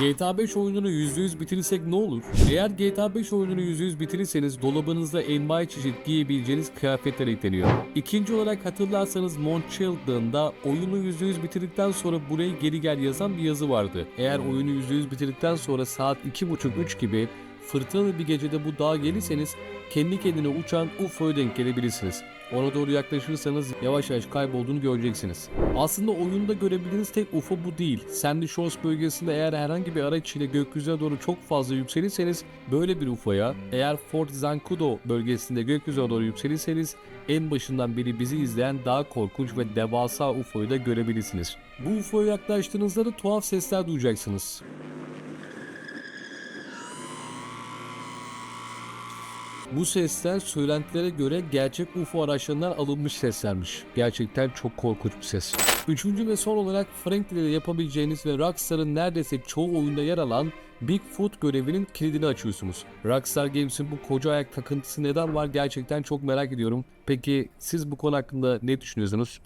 GTA 5 oyununu %100 bitirirsek ne olur? Eğer GTA 5 oyununu %100 bitirirseniz dolabınızda envai çeşit giyebileceğiniz kıyafetler ekleniyor. İkinci olarak hatırlarsanız Montchildren'da oyunu %100 bitirdikten sonra buraya geri gel yazan bir yazı vardı. Eğer oyunu %100 bitirdikten sonra saat 2.30-3 gibi fırtınalı bir gecede bu dağa gelirseniz kendi kendine uçan UFO'ya denk gelebilirsiniz. Ona doğru yaklaşırsanız yavaş yavaş kaybolduğunu göreceksiniz. Aslında oyunda görebildiğiniz tek UFO bu değil. Sandy Shores bölgesinde eğer herhangi bir araç ile gökyüzüne doğru çok fazla yükselirseniz böyle bir UFO'ya, eğer Fort Zancudo bölgesinde gökyüzüne doğru yükselirseniz en başından beri bizi izleyen daha korkunç ve devasa UFO'yu da görebilirsiniz. Bu UFO'ya yaklaştığınızda da tuhaf sesler duyacaksınız. Bu sesler söylentilere göre gerçek UFO araçlarından alınmış seslermiş. Gerçekten çok korkunç bir ses. Üçüncü ve son olarak Franklin ile yapabileceğiniz ve Rockstar'ın neredeyse çoğu oyunda yer alan Bigfoot görevinin kilidini açıyorsunuz. Rockstar Games'in bu koca ayak takıntısı neden var gerçekten çok merak ediyorum. Peki siz bu konu hakkında ne düşünüyorsunuz?